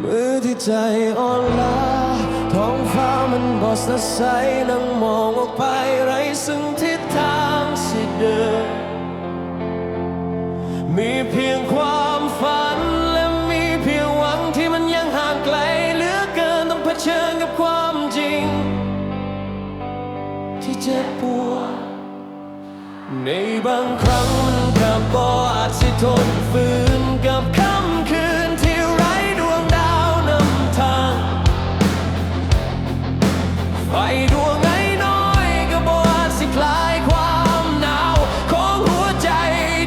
มือที่ใจอ่อนล้าท้องฟ้ามันบอสดใสนั่งมองออกไปไรซึ่งทิศทางสิเดินมีเพียงความฝันและมีเพียงหวังที่มันยังห่างไกลเหลือเกินต้องเผชิญกับความจริง ที่เจ็บปวดในบางครั้งมันก็บ่อาจสิทน ไฟดวงไหนน้อยก็บ่อาจสิคลายความหนาว ของหัวใจ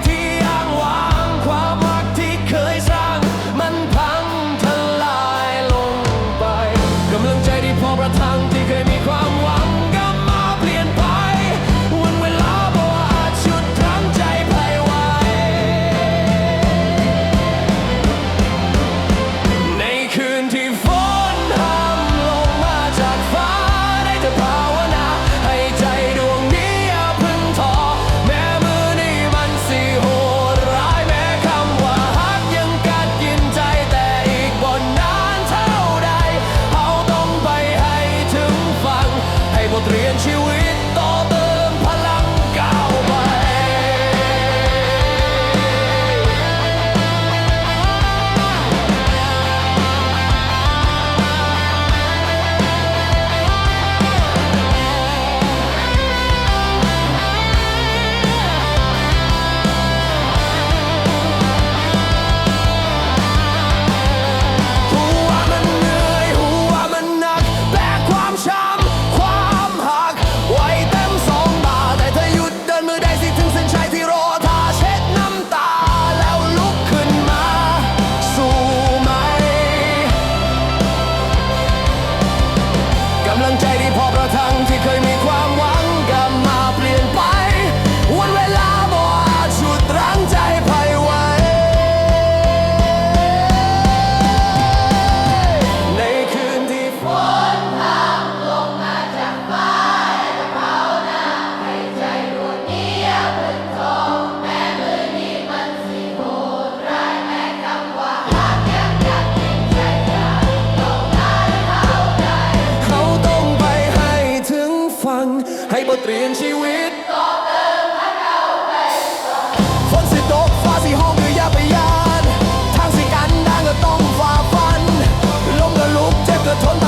ที่อ้างว้าง ความรักที่เคยสร้าง มันพังทลายลงไปกำลังใจที่พอประทังที่เคยมีความหวัง ใำลังใจที่พอประทังที่เคยมี เปลี่ยนชีวิตต่อเติมให้เราไปฝนสิตกฟ้าสิห้องหรืออย่าไปยาน ทางสิกันดังก็ต้องฝ่าฟัน ลมก็ลุกเจ็บก็ทน